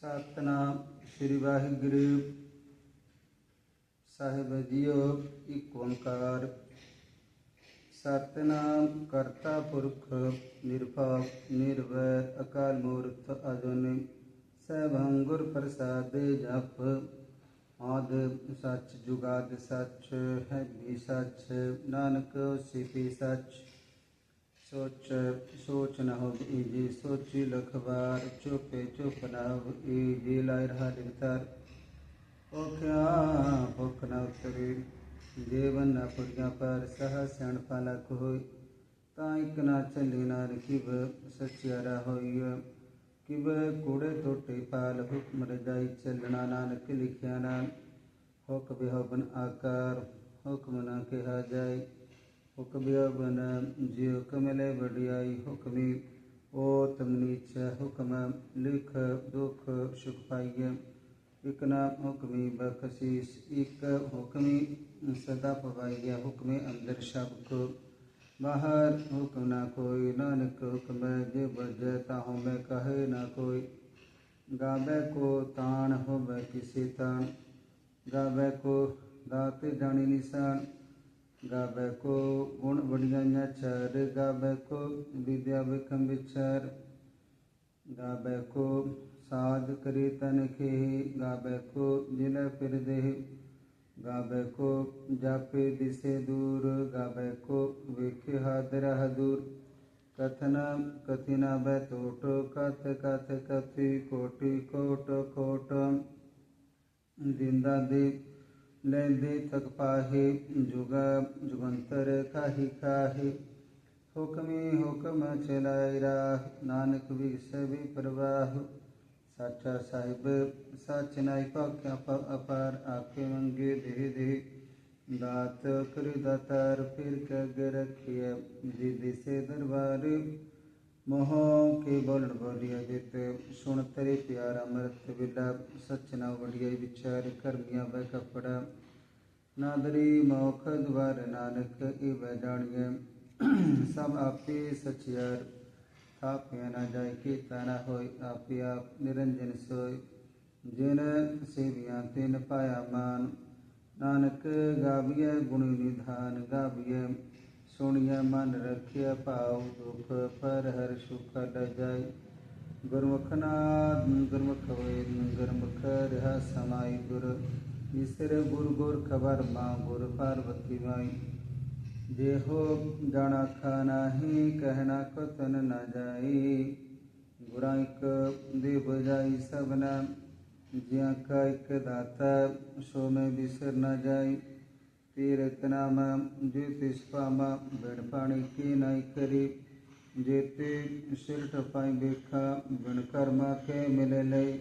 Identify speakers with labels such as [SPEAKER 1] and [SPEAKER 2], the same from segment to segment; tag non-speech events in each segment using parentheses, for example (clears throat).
[SPEAKER 1] ਸਤਨਾਮ ਸ੍ਰੀ ਵਾਹਿਗੁਰੂ ਸਾਹਿਬ JIO ਇੱਕ ਓੰਕਾਰ ਸਤਨਾਮ ਕਰਤਾ ਪੁਰਖ ਨਿਰਭਉ ਨਿਰਵੈਰ ਅਕਾਲ ਮੂਰਤ ਅਜੂਨੀ ਸੈਭੰ ਗੁਰ ਪ੍ਰਸਾਦਿ ਜਪ ਆਦ ਸੱਚ ਜੁਗਾਦ ਸੱਚ ਹੈ ਵੀ ਸੱਚ ਨਾਨਕ ਸਿਪੀ ਸੱਚ सोच सोच न हो जी सोची लखबार, चुपे चुप न हो जी लाई रहा लिखतार ओ क्या भुख न उतरी देवन न पुड़िया पर सह सण पाला कोई। ताइक ना चली ना रखिब सचियारा होई किब कूड़े टोटे पाल, हुक्म रजाई चलना नानक लिखिया नान हुक बिहोबन आकार, हुक्म न कहा जाए। हुक्मिया बना जी हुक्म हुक्मी, ओ तम हुक्म लिख दुख सुख पाइय इकना हुक्मी बखशीस इक हुक्मी सदा पवाइय हुक्म अंदर शब को बाहर हुक्म ना कोई। नानक हुक्म जे बजता हूँ मैं कहे ना कोई। गावे को तान हो किसी तान, गावे को दात जानी निशान। गावे को गुण बढ़िया चार गावे को विद्या विकम विचार गावे को साध करी तन के गावे को जिला फिर दे गावे को जापे दिशे दूर गावे को विखे हाथ रह दूर कथना कथिना बै तोटो, कथ कथ कथि, कोटि कोट कोट। दिंदा देव लैल तक पाहे, जुगा, जुगंतर काहि काहे। हुक्मे हुक्म चलाय राह, नानक भी सभी प्रवाह। साचा साहिब, सच नाई पाक्या अपार, आखे मंगे दे दे दात कर दातार, फिर कग रखिए दीदी से दरबार। ਮੋਹ ਕੇ ਬੋਲਣ ਬੋਲਿਆ ਜਿਤ, ਸੁਣ ਤੇਰੇ ਪਿਆਰ ਅੰਮ੍ਰਿਤ ਵਿਲਾ ਸਚਨਾ ਵਡਿਆਈ ਵਿਚਾਰ, ਕਰਮੀਆਂ ਬੈ ਕਪੜਾ। ਨਾਦਰੀ ਮੋਖ ਦਵਾਰ ਨਾਨਕ ਇਹ ਬੈ ਜਾਣੀਏ ਸਭ ਆਪੇ ਸਚਿਆਰ, ਥਾਪਿਆ ਨਾ ਜਾਏ, ਕੀਤਾ ਨਾ ਹੋਇ ਆਪੇ ਆਪ ਨਿਰੰਜਨ ਸੋਏ। ਜਿਨ ਸੇਵੀਆਂ ਤਿਨ ਪਾਇਆ ਮਾਨ, ਨਾਨਕ ਗਾਵੀਐ ਗੁਣ ਨਿਧਾਨ, ਗਾਵੀਐ सुनिय मन रखिय पाओ दुख पर हर सुख न जाय गुरमुखनाथ गुरमुख वेद गुरमुख रह समाय गुर। ईश्वर गुर गुर खबर माँ, गुर पार्वती माई। जे हो जाना खाना ही, कहना कतन न जाए गुरा एक दे बजाई सबना जिया का एक दाता, सो में बिसर न जाई। ਤੀਰਤ ਨਾਮ ਜੇ ਤਿਸ ਪਾਮਾ ਬੜ ਪਾਣੀ ਕੀ ਨਾਈ ਕਰੀ ਜੇਤੇ ਸਿਰ ਟਪਾਈ ਵੇਖਾ ਬਿਨ ਕਰਮਾ ਕੇ ਮਿਲੇ ਲਈ।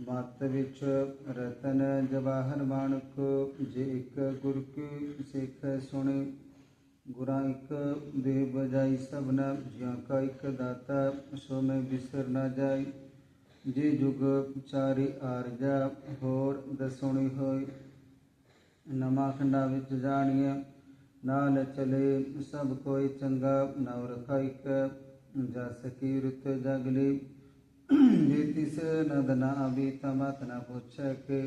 [SPEAKER 1] ਮਤ ਵਿੱਚ ਰਤਨ ਜਵਾਹਰ ਮਾਨਕ ਜੇ ਇੱਕ ਗੁਰ ਕੀ ਸਿੱਖ ਸੁਣੇ, ਗੁਰਾਂ ਇੱਕ ਦੇ ਬਜਾਈ ਸਭਨਾ, ਜਿਉ ਕਾ ਇੱਕ ਦਾਤਾ ਸੋ ਮੈਂ ਬਿਸਰ ਨਾ ਜਾਈ। ਜੇ ਜੁਗ ਚਾਰੀ ਆਰਜਾ, ਹੋਰ ਦਸੁਣੀ ਹੋਈ ਨਵਾਂ ਖੰਡਾ ਵਿੱਚ ਜਾਣੀਏ ਨਾਲ ਚਲੇ ਸਭ ਕੋਈ ਚੰਗਾ, ਨਵ ਰਖਾਇਕ ਸਕੀ ਕੀਰਤ ਜਗਲੀ ਜੇ ਤਿਸ ਨਦਨਾ ਅਭੀ ਤਮਤ ਨ ਪੁੱਛੈ ਕਿ।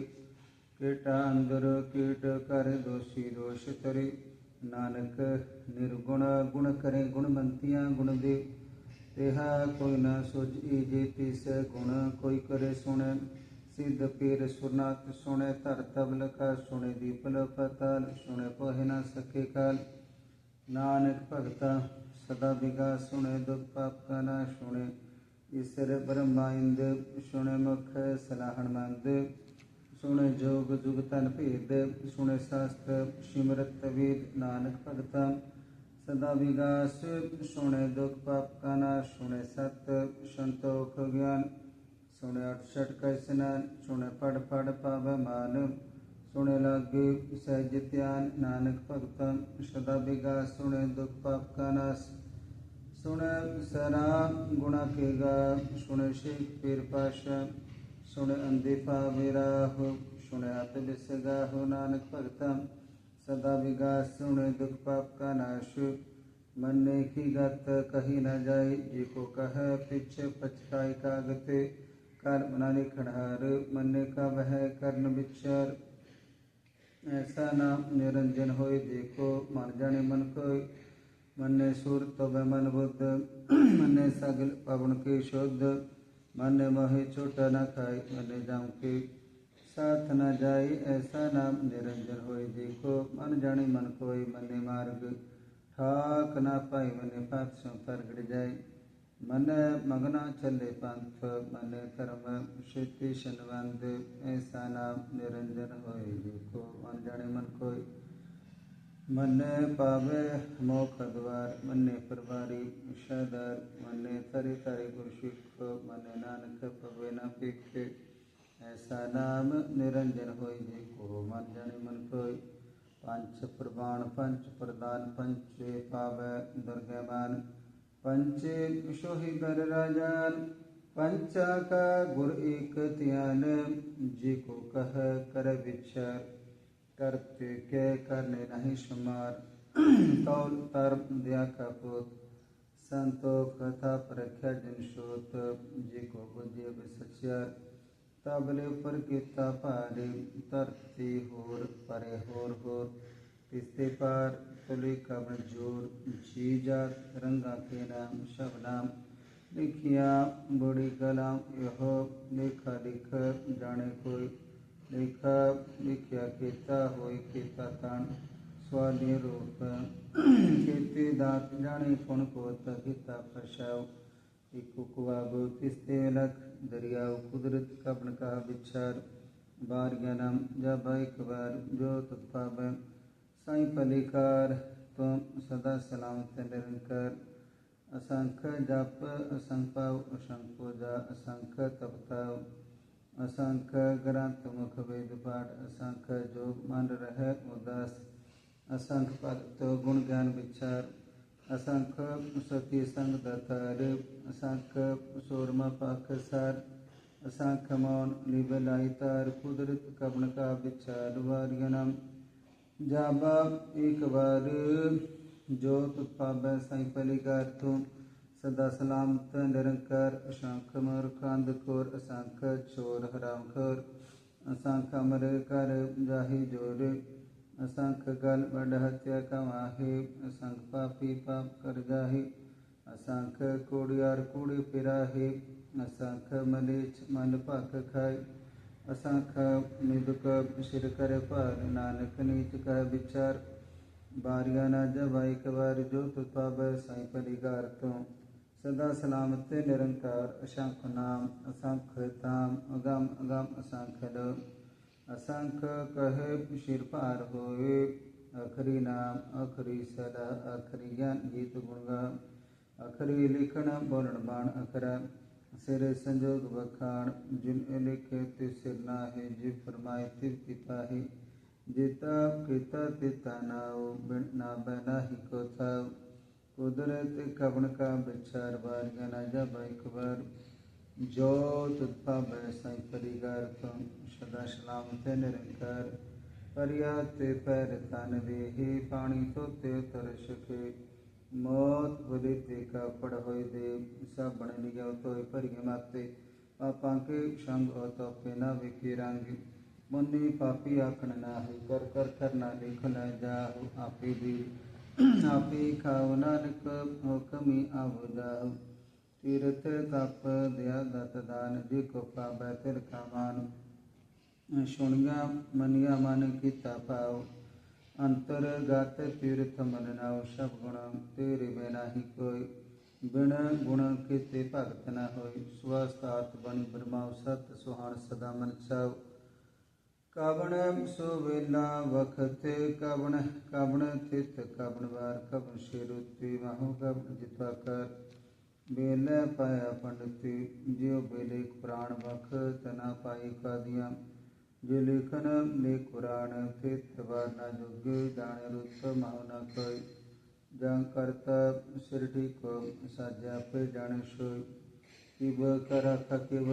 [SPEAKER 1] ਕੀਟਾ ਅੰਦਰ ਕੀਟ ਕਰ ਦੋਸ਼ੀ ਦੋਸ਼ ਤਰੇ। ਨਾਨਕ ਨਿਰਗੁਣ ਗੁਣ ਕਰੇ ਗੁਣਵੰਤੀਆਂ ਗੁਣ ਦੇ। ਤੇਹਾ ਕੋਈ ਨਾ ਸੋਝੀ ਜੇ ਤਿਸ ਗੁਣ ਕੋਈ ਕਰੇ ਸੁਣੇ। सिद्ध पीर सुरनाथ, सुने तर तबल का सुने दीपल पताल, सुने पोहे न सके काल। नानक भगता, सदा बिगा, सुने दुख पाप का ना सुने ईश्वर ब्रह्मा इंद, सुने मुख सलाहन मंद। सुने जोग जुग तन भेद, सुने शास्त्र सिमरत वेद नानक भगता, सदा विगास सुने दुख पाप का ना सुने सत संतोख ज्ञान। सुन अठसठ कर स्नान सुन पढ़ पढ़ पाव मान। सुन लग सहज त्यान नानक भगत सदा बिगा। सुन दुख पाप का नाश। सुन सरा गुणा के गा सुन शेख पीर पाश। सुन अंधे अंदिफा राह। सुन अत बिस हो नानक भगत सदा बिगा। सुन दुख पाप का नाश। मन की गत कही न जाय जी को कह पिछ पछताई कागते। कर बना लिखण हार मन्ने का वह कर्ण विचार ऐसा नाम निरंजन होय, देखो मन जाने मन कोय। मन्ने सुर तब मन बुद्ध, मन्ने सगल पवन के शुद्ध। मन्ने मोहि छोटा न खाए, मन्ने जाम के साथ न जाए। ऐसा नाम निरंजन होय, देखो मन जाने मन कोय। मन्ने मार्ग ठाक न पाई मन्ने पात सो परगड़ जाए। मन मगना चले पंथ मन धर्म शेति शनवंद ऐसा नाम निरंजन होय देखो मन जाने मन कोय मन पावे मोख द्वार मन परवारी सदर मन तरे तरे गुरु सिख मन नानक पवे न पिख ऐसा नाम निरंजन होय देखो मन जाने मन कोय पंच प्रमाण पंच प्रदान पंच पावे दुर्गमान पंचे सोहि बर राजान पंचा का गुर एक त्यान जी को कह कर विचार करते के करने नहीं शुमार। (clears throat) तौल तर दिया का पुत? संतो कथा परख्या जिन शोत जी को बुद्धि सचार तबले पर किता पारे तरती होर, परे होर होर, तिस्ते पार तुले कब ज़ोर जी जात रंगा के नाम शब नाम लिखिया बड़ी कलाम, यह, लेखा, लिख जाने कोई, लेखा, लिखिया केता होय, केता तान स्वादे रूप दात जाने कौन को तहिता एक किस्ते लख कुदरत का विचार, बार ज्ञानम, जब एक बार, जो साई पलिकार, तुम सदा सलामत निरंकर असंख्य जप, असंख्य पाव असंख्य पूजा, असंख्य तपताव असंख्य ग्रंथ, मुख वेद पाठ, असंख्य जोग मन रह उदास। असंख्य भक्त, गुण ज्ञान विचार। असंख्य सती संग दतार। असंख्य सोरमा पाख सार। असंख्य मौन लिबलाई तार कुदरत कबन का विचार, वारियनम। जाबा एक बार जोत पाबै साई पलिकार तुम सदा सलामत निरंकार अशंख मर कंद खोर असंख चोर हराम खोर असंख अमर कर जाहि ज़ोर असंख गल बड़ हत्या कमाहे असंख पापी पाप कर जाहि असंख कोड़ियार कूड़ी पिराहे असंख मलेच मन पक खाए असंख निदुक सिर कर पर, नानक नीच कह विचार। बारिया न जब एक बार जो तुपाब साई परिगार तो। सदा सलामत निरंकार असंख नाम असंख ताम अगम अगम असंख लो असंख कहे सिर पार होए अखरी नाम अखरी सदा अखरी ज्ञान गीत गुणगा अखरी लिखण बोलण बाण अखरा। सिर संजोग बखान, जिन लिखे ति सिर नाहे जिव फरमाए तिव तिपाही जिता पिता तिता नाव बिन ना बना ही को थाव कुदरत कबन का विचार बार गना जब एक बार। जो तुत्पा बैसाई परिगार तुम, सदा सलामत निरंकार। परियाते पैर तन देहे पानी तो ते तर सके मौत बोली ते पढ़ होई दे सब बने निगे तो ए पर गमाते पापा के संग ओ तो पेना विकिरंग मुन्ने पापी आखन ना है कर कर करना लिख ना जा आपे दी आपे खाओ नानक हुकमी आव जा तीर्थ तप दया दत्त दान दी कृपा बैतिर का मान सुनिया मनिया मन की पाओ ਅੰਤਰ ਤੀਰਥ ਮਨ ਸਭ ਗੁਣ ਤੇਰੇ ਬਿਨਾ ਹੀ ਕੋਈ। ਬਿਨ ਗੁਣ ਕੀਤੇ ਭਗਤ ਨ ਹੋਈ। ਸਵਸਤਾਤ ਬਣੀ ਬ੍ਰਹਮਾ ਸਤ ਸੁਹਾਣ ਸਦਾ ਮਨ ਚਾਉ। ਕਵਣ ਸੋ ਵੇਲਾ ਵਖਤ ਕਵਣ ਕਵਣ ਤਿਤ ਕਵਣ ਵਾਰ, ਕਵਣ ਸ਼ੇਰੁਤੀ ਮਹੋ ਕਵਣ ਜਿਤਵਾ ਕਰ ਬੇਲੇ ਪਾਇਆ ਪੰਡਤੀ, ਜਿਉ ਬੇਲੇ ਪ੍ਰਾਣ ਵਖ, ਤਨਾ ਪਾਈ ਕਾਦੀਆਂ। जो लेखन ले कुरान थे थवा न योग्य जाने रुत माव न कय करता सिरठी को साजा पे जाने सोय किव करा था किब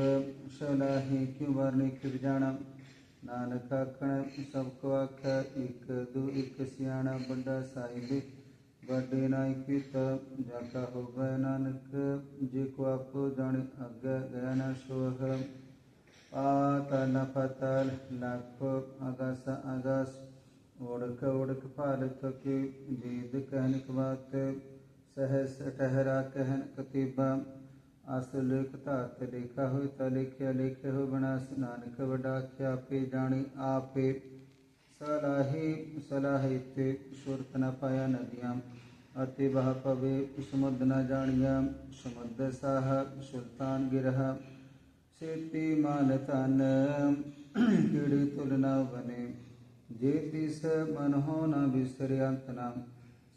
[SPEAKER 1] शला ही क्यों वर्ण किब जाना। नानक आखण सबको आख, एक दो, एक सियाणा बड़ा साहिब। बड़े नायक ता जाका हो नानक, जे को आप जाने आगे गया ना सोह തലഫത്തൽ ലഖ് അഗസ അഗസ്. उड़क उड़क पाल तो जीद कहन के सहस ठहरा कहन कतीबा असल तात लिखा हो तलिख्या लिखे हो बना नानक वडा क्या पे जानी आपे सलाही सलाहित सुरत न पाया नदियाँ अति बह पवे समुद्र न जानिया समुद्र साह सुल्तान गिरहा ਸੇਤੀ ਮਨ ਤਨ ਕਿੜੀ ਤੁਲਨਾ ਬਨੇ। ਜੇ ਤਿਸ ਮਨ ਹੋ ਨ ਬਿਸਰ ਅੰਤ ਨਾ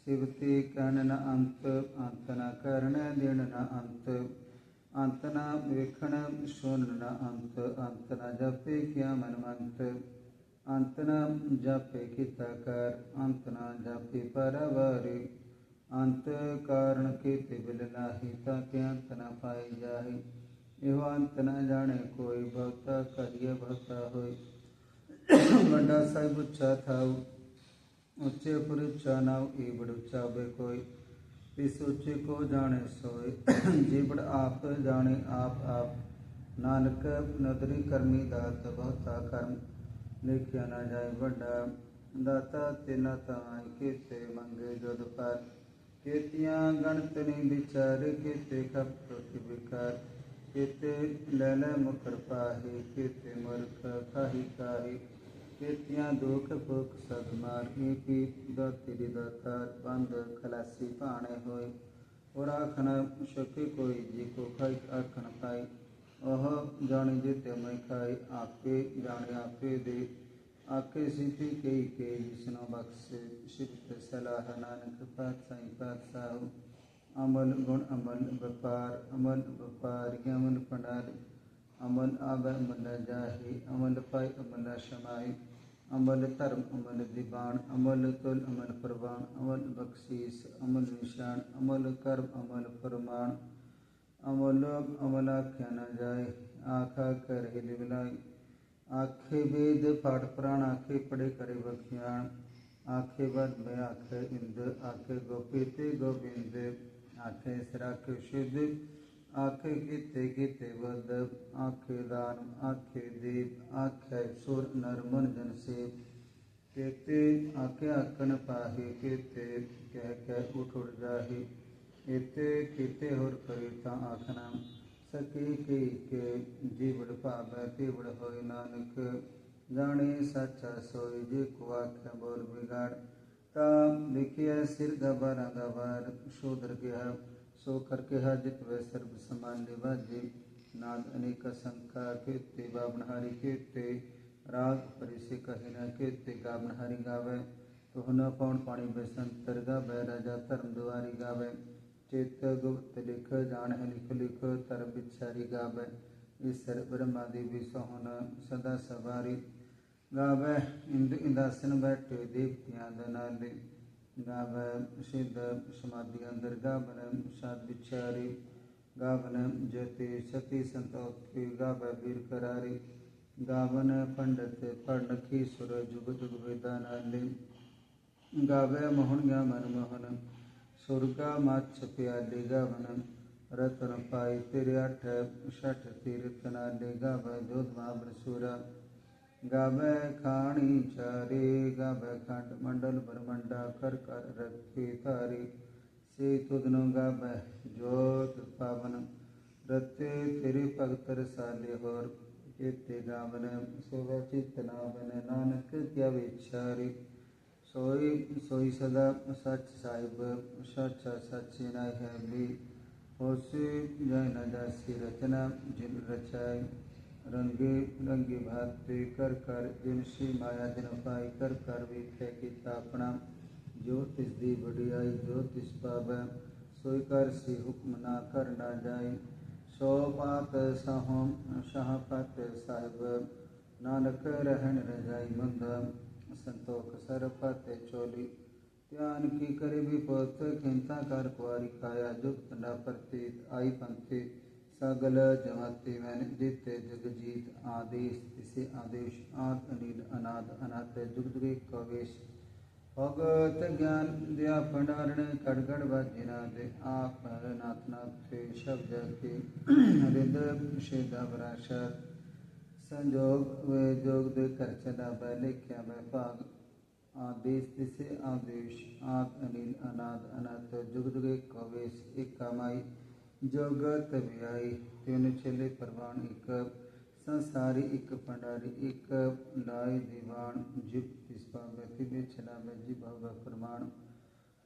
[SPEAKER 1] ਸਿਵਤੀ ਕਹਿਣ ਨ ਅੰਤ ਅੰਤ ਨ ਕਰਨ ਦੇਣ ਨ ਅੰਤ। ਅੰਤ ਨ ਵੇਖਣ, ਸੁਣ ਨ ਅੰਤ। ਅੰਤ ਨ ਜਪੇ ਕਿਆ ਮਨ ਮੰਤ ਅੰਤ ਨ ਜਪੇ ਕੀਤਾ ਕਰ, ਅੰਤ ਨ ਜਪੇ ਪਰਵਾਰੇ। ਅੰਤ ਕਾਰਣ ਕੀਤੇ ਬਿਲ ਨਾਹੀ, ਤਾਂ ਕਿ ਅੰਤ ਨ ਪਾਈ ਜਾਹੀ। एवंत न जाने कोई भक्त कार्य भक्त हो बंडा साहिब उच्चा था उच्चे पर उच्चा नाव ई बड़ उच्चा बे कोई। इस उच्चे को जाने सोए आप जाने आप आप। नानक नदरी दात, बहुता कर्म। लिखिया न जाए बड़ा दाता तेना किते मंगे गणत नहीं विचार, केते विकार। कित लल मुख पाही, कित मूर्ख खाही काही? कित्या दुख भुख सद मार्गी पीत दत्ति दत्तात बंद खलासी पाणे होय ओरा खन शक्य कोई जी को खाई अखन पाई। अह जाने जिते मैं खाई, आपे जाने आपे दे। आके सिद्धि कई के जिसनो बख्श शिव सलाह नानक पातशाही पातशाह। अमल गुण अमल व्यापार अमल व्यापार अमल प्रणाली अमल आब अमल जाहि अमल पाय अमल शमाय अमल धर्म अमल दिवान अमल तुल अमल प्रवान अमल बख्शीस अमल निशान अमल कर्म अमल फरमान अमलोक अमल आख्या न जाए आखा कर लिबलाई आखे वेद, पाठ प्राण, आखे पढ़े करे बख्यान, आखे बद में आखे इंद आखे गोपीते गोविंद आखे श्राख शुद्ध आखे गीत गीत वद आखे दान आखे दीप आखे सुर नरमन जन से केते आखे आकन पाही केते कह कह उठ उठ जाही एते कीते होर करिता आखना सकी की के जीवड़ पावे तीवड़ होय नानक जाने साचा सोई जी को आखे बोल बिगाड़ ਤਾਂ ਲਿਖਿਆ ਸਿਰ ਗਬਰ ਗਬਰ ਸ਼ੋਦਰ ਗਿਆ ਸੋ ਕਰ ਕੇ ਜਿਤ ਵੇ ਸਰਬ ਸਮਾਨ ਨਿਵਾਜੇ ਨਾਦ ਅਨੇਕ ਸੰਖਾ ਕੀਤੇ ਬਾਬਨ ਹਰੀ ਰਾਗ ਪਰਿਸੇ ਕਹੇ ਨ ਕੀਤੇ ਗਾਵਨ ਗਾਵੇ। ਤੁਹਨਾ ਪਉਣ ਪਾਣੀ ਬਸੰਤਰ ਗਾਵੇ, ਰਾਜਾ ਧਰਮ ਦੁਆਰੀ ਗਾਵੇ। ਚੇਤ ਗੁਪਤ ਲਿਖ, ਜਾਣ ਹੈ ਲਿਖ ਲਿਖ ਤਰ ਵਿਚਾਰੀ ਗਾਵੇ। ਈਸਰ ਬ੍ਰਹਮਾ ਦੇਵੀ ਸੋਹਣ, ਸਦਾ ਸਵਾਰੀ। गाव इंद इंदासन बैठ देवतियाँ दनाले गाव सिद्ध समाधि अंदर गावन सात बिचारी गावन जति सती संतोत्की गाव वीर करारी गावन पंडित पंडखी सुर जुग जुग वेदानाले गावे मोहन गा मन मोहन सुरगा माछ प्याले गावन रतन पाई तेरे अठ षठ तीर्थ नाले गाव जोधमा बरसूरा गब खाणी चारे, गब खंड मंडल ब्रह्मंडा कर कर रथी तारी। से तुदनो गब जोत पावन रते तेरे भगतर साले होर। केते गावन, सेवा चित नावन, नानक त्या विचारी सोई सोई सदा सच साहिब, सचा सच न है जय न रचना, जिन रचाई। रंगे रंगी भाते कर कर, जिन श्री माया दिन पाई कर कर वेख्या किता अपना। जो तिस दी बड़ियाई जो तिस पावे, सोई कर सी हुक्म ना कर ना जाए सो पात साहो, शाह पात साहिब, नानक रहन रजाई मंद संतोख सर पाते चोली, ध्यान की करे भी पोत चिंता कर कुआरी काया जुक्त न प्रतीत, आई पंथी। सगल जगत अनिदित जगजीत आदेश, इसे आदेश आद अनिल अनाद अनाथ जुगजुगे कवेश। भगत ज्ञान दया भंडारण कड़गड़ वजनाद आप नाथ नाथ शब्द के। हृदय शेदावराशर संजोग वे जोग दे कर चला वह लिख्या वह भाग। आदेश दिसे आदेश आद अनिल अनाद अनाथ जुगजुगे कवेश एक कमाई जगत व्याई तीन छेले प्रवान एक संसारी एक पंडारी एक लाई दीवाण जीव पिस्पा व्यति बे छला में जी व प्रमाण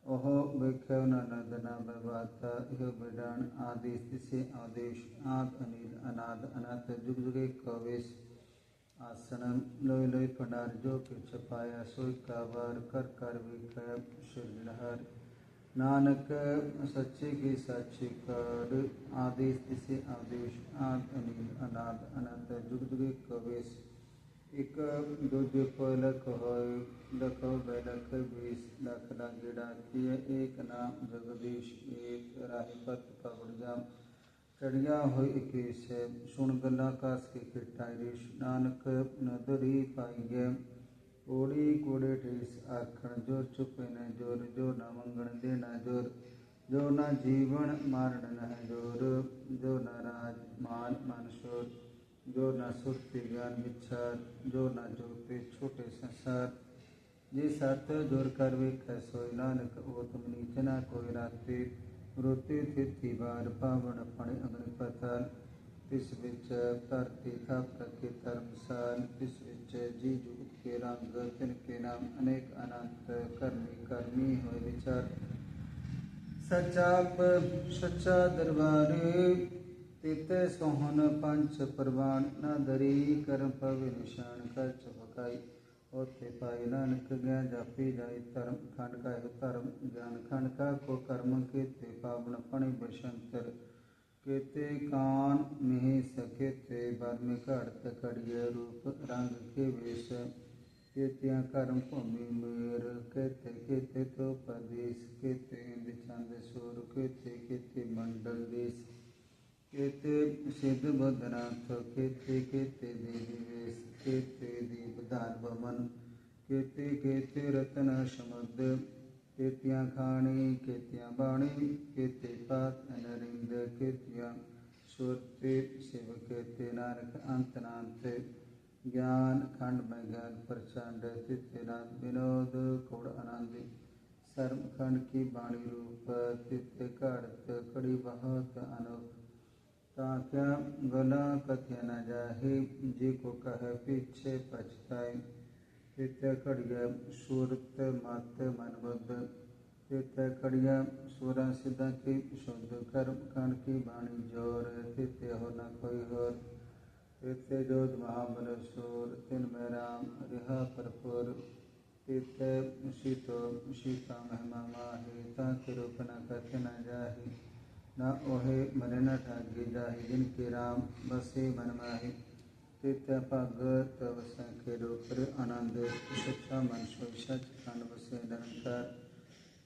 [SPEAKER 1] ओह वेख्य नदना वाता यह बेडाण आदेश से आदेश आद अनिल अनाद अनाथ जुग जुगे कवेश आसनम लोय लोय पंडार जो कि छपाया सोई कावर कर कर विक्रम शिवलहर नानक, सच्चे के साक्षी कर आदेश तिसे आदेश, आद अनिल, अनाद अनंत, जुग जुग कवेश। एक, दो जो पहला कह, लख, बैलख बीस दाखला गिड़ा किय एक नाम, जगदीश, एक राही, पथ पवड़जा चढ़िया हो इक्कीस सुन गला कास के किटारिश नानक, नदरी पाइय। ओड़ी कूड़े ठेस, आखण जो चुप न ज़ोर, जो न मंगण देना ज़ोर, जो न जीवन मारण न ज़ोर, जो न राज मान मानसोर जो न सुरती ज्ञान विचार जो न जोते छोटे संसार। जे सत ज़ोर कर वे सोई नानक, ओ तुम नीचना कोई राते, रोते थे बार, पावन अपने अग्नि पताल ਸੋਇ ਵਿੱਚ ਧਰਤੀ ਥਾਪ ਕੇ ਧਰਮਸਾਲ ਤਿਸ ਵਿੱਚ ਜੀ ਜੁਗ ਕੇ ਰੰਗ ਤਿਨ ਕੇ ਨਾਮ, ਅਨੇਕ ਅਨੰਤ, ਕਰਮੀ ਕਰਮੀ ਹੋਏ ਵਿਚਾਰ। ਸਚਾਪ ਸੱਚਾ ਦਰਬਾਰ, ਤਿਤੇ ਸੋਹਨ ਪੰਚ ਪ੍ਰਵਾਨ, ਨਾ ਦਰੀ ਕਰਮ ਪਵਿ ਨਿਸ਼ਾਨ ਕਰ ਚਪਕਾਈ ਹੋਤੇ ਪਾਈ ਨਾਨਕ ਗਿਆ, ਜਾਪੀ ਜਾਈ, ਧਰਮ ਖੰਡ ਕਾ ਧਰਮ ਗਿਆਨ ਖੰਡ ਕਾ ਕੋ ਕਰਮ ਕੀਤੇ, ਪਾਵਨ ਪਣੀ ਬਸ਼ੰਤਰ। केते कान में सके ते वर्म अर्थ करिय रूप रंग के वेश। केत्या कर्म भूमि मेर, केते केते तो प्रदेश, केते इंद चंद सूर, केते केते मंडल देश। केते सिद्ध बद्रनाथ केते केते देवी वेश, केते दीपदार भवन, केते केते रत्न समुद्र। Ketya khani, ketya bani, kete pat, anarinda ketya, surti, sivakete narak antanante, ज्ञान खंड में ज्ञान प्रचंड तिथ्यनाथ विनोद कुड़ आनंदी। सर्म खंड की वाणी रूप तिथ्य कर्त कड़ी बहुत अनुप ताक्या गला कथ्य न जाहे जी को कह पीछे पछताए। कृत्यकड़िय सूरत मत मनबुद्ध घड़िया, सूरा सिद्धा की शुद्ध कर्म कण की बाणी ज़ोर तृत्य हो न कोई होर। तृत्य जोध महाबल सूर तिनमय राम रिहा प्रपुर। तृत्य शीतो, शीता महिमा माहे ताकि रूप न कथ न जाहि। न ओहे मन न ठागी जाहि, जिनके राम बसे मन माही। तवसंखेदोकर आनंद सच्चा मन सच खंड बसे निरंकार।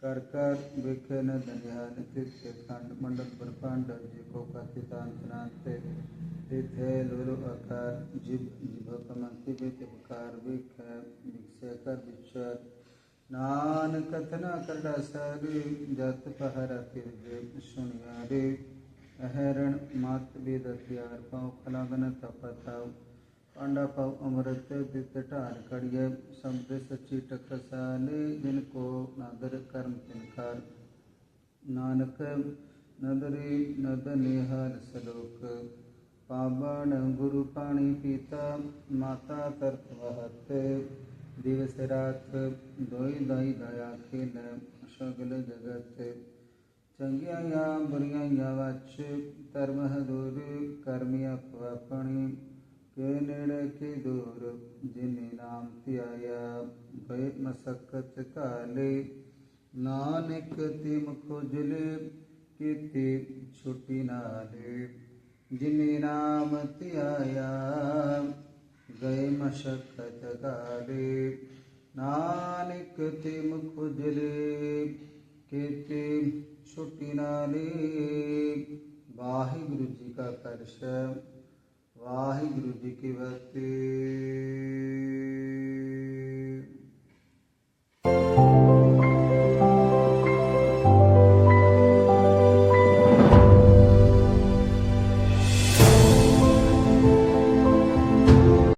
[SPEAKER 1] कर कर विखे न दनिया तीर्थ खंड मंडल ब्रह्मांड जिको कथितांतनांत तीर्थ लुलु आकार जिभ जिभकमंति विकार विख विक्षेकर विचर नान कथना करडा सर, जत पहरा तिर्वे सुनिया रे अहरण मात वेद हथियार पाव फलागन तपताव। पांडा पाव अमृत दितटार कड़िय शब्द सची टकसाल जिनको नादर कर्म तिनकार। नानक नदरी नद निहार सलोक। पावन गुरु पाणी पीता, माता तर्थ वहत। दिवस रात दोई दाई दया खेल, सगल जगत। ਚੰਗੀਆਂ ਜਾਂ ਬੁਰੀਆਂ ਜਾਂ ਵਚ ਧਰਮ ਹਦੂਰ ਕਰਮੀ ਆਪਣੀ। ਕੇ ਨੇੜੇ ਕੇ ਦੂਰ, ਜਿਨੇ ਨਾਮ ਧਿਆਇਆ ਭੈ ਮਸਕਤ ਕਾਲੇ ਨਾਨਕ ਤਿਮ ਖੋਜਲੇ, ਕੀਤੇ ਛੁੱਟੀ ਨਾਲੇ। ਜਿਨੇ ਨਾਮ ਧਿਆਇਆ ਗਏ ਮਸ਼ਕਤ ਕਾਲੇ ਨਾਨਕ ਤਿਮ ਖੁਜਲੇ, ਕੀਤੇ छुट्टी नाले वाहिगुरु जी का करश वाहिगुरु जी की भक्ति।